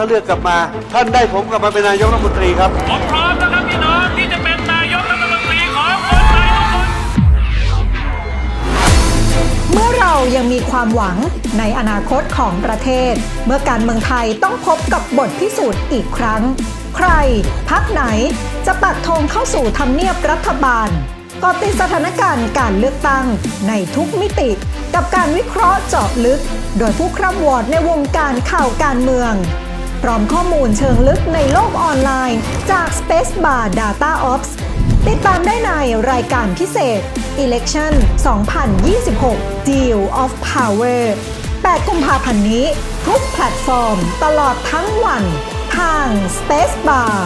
ถ้าเลือกกลับมา ท่านได้ผมกลับมาเป็นนายกรัฐมนตรีครับ ผมพร้อมนะครับพี่น้องที่จะเป็นนายกรัฐมนตรีของคนไทยทุกคน เมื่อเรายังมีความหวังในอนาคตของประเทศ เมื่อการเมืองไทยต้องพบกับบทพิสูจน์อีกครั้ง ใครพักไหนจะปักธงเข้าสู่ทำเนียบรัฐบาลกอติดสถานการณ์การเลือกตั้งในทุกมิติ กับการวิเคราะห์เจาะลึก โดยผู้คร่ำวอดในวงการข่าวการเมือง พร้อมข้อมูลเชิงลึกในโลกออนไลน์ จาก Space Bar Data Ops ติดตามได้ในรายการพิเศษ Election 2026 Deal of Power 8 กุมภาพันธ์นี้ ทุกแพลตฟอร์มตลอดทั้งวัน ทาง Space Bar